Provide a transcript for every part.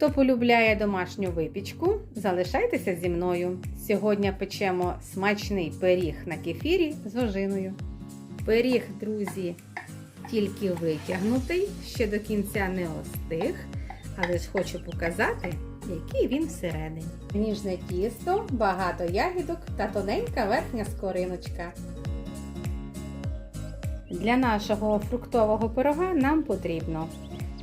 Хто полюбляє домашню випічку, залишайтеся зі мною. Сьогодні печемо смачний пиріг на кефірі з ожиною. Пиріг, друзі, тільки витягнутий, ще до кінця не остиг, але ж хочу показати, який він всередині. Ніжне тісто, багато ягідок та тоненька верхня скориночка. Для нашого фруктового пирога нам потрібно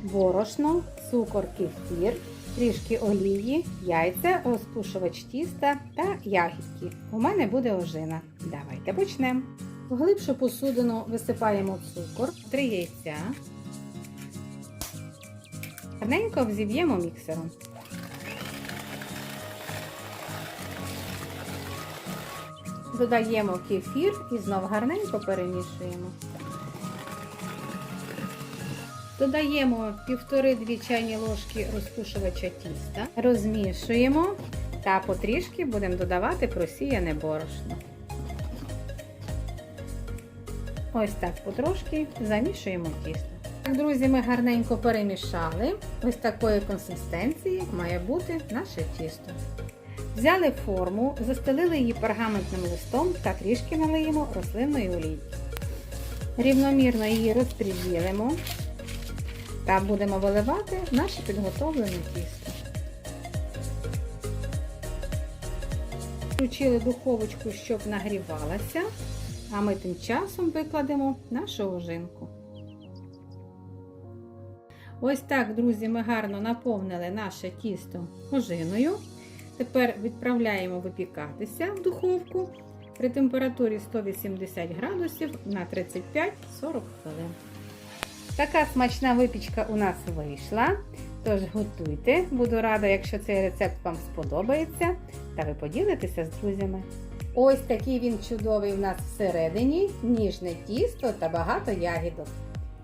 борошно, цукор, кефір, трішки олії, яйця, розпушувач тіста та ягідки. У мене буде ожина. Давайте почнемо. В глибшу посудину висипаємо цукор, 3 яйця. Гарненько взіб'ємо міксером. Додаємо кефір і знов гарненько перемішуємо. Додаємо 1,5-2 чайні ложки розпушувача тіста, розмішуємо та потрішки будемо додавати просіяне борошно. Ось так потрошки замішуємо тісто. Так, друзі, ми гарненько перемішали. Ось такої консистенції має бути наше тісто. Взяли форму, застелили її пергаментним листом та трішки налиємо рослинної олійки. Рівномірно її розподілимо та будемо виливати наше підготовлене тісто. Включили духовочку, щоб нагрівалася, а ми тим часом викладемо нашу ожинку. Ось так, друзі, ми гарно наповнили наше тісто ожиною. Тепер відправляємо випікатися в духовку при температурі 180 градусів на 35-40 хвилин. Така смачна випічка у нас вийшла. Тож готуйте, буду рада, якщо цей рецепт вам сподобається, та ви поділитеся з друзями. Ось такий він чудовий у нас всередині, ніжне тісто та багато ягідок.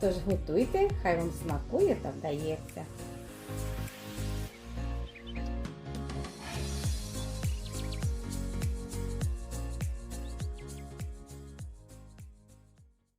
Тож готуйте, хай вам смакує та вдається.